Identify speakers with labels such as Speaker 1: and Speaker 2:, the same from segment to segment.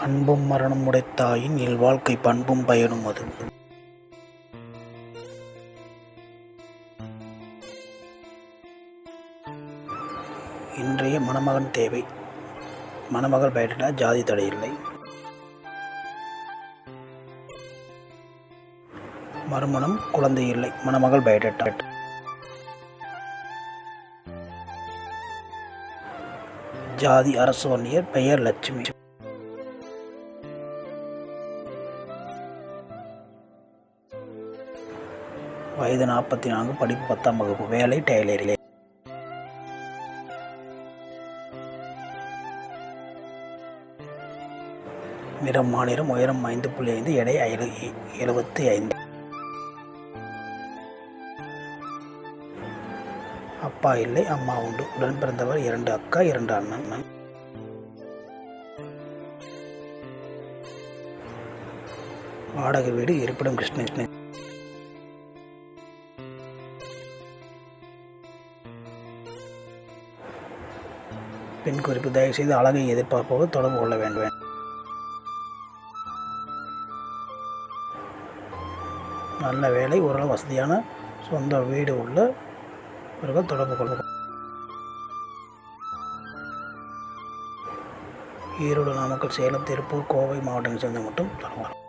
Speaker 1: அன்பும் மரணம் உடைத்தாயின் இல்வாழ்க்கை பண்பும் பயனும் அது. இன்றைய மணமகன் தேவை. மணமகள் பயிரிட ஜாதி தடையில்லை மறுமணம் குழந்தை இல்லை. மணமகள் பயிரிட்டார் ஜாதி அரசு வன்னியர் பெயர் லட்சுமி. வயது நாற்பத்தி நான்கு படிப்பு பத்தாம் வகுப்பு வேலை டெய்லரிலே. நிறம் மாநிலம் உயரம் ஐந்து புள்ளி ஐந்து எடை ஐடு எழுபத்தி ஐந்து. அப்பா இல்லை அம்மா உண்டு. உடன் பிறந்தவர் இரண்டு அக்கா இரண்டு அண்ணன். அண்ணன். வாடகை வீடு இருப்பிடம் கிருஷ்ணகிருஷ்ணன் பின் குறிப்பு தயவுசெய்து அழகை எதிர்பார்ப்பவர் தொடர்பு கொள்ள வேண்டும். நல்ல வேலை ஓரளவு வசதியான சொந்த வீடு உள்ள இவர்கள் தொடர்பு கொள்ளும் ஈரோடு நாமக்கல் சேலம் திருப்பூர் கோவை மாவட்டங்களை சேர்ந்த மட்டும் தொடர்பு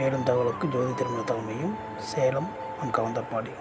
Speaker 1: மேலும் தகவலுக்கு ஜோதி திருமண தலைமையும் சேலம் கவுந்தப்பாடி.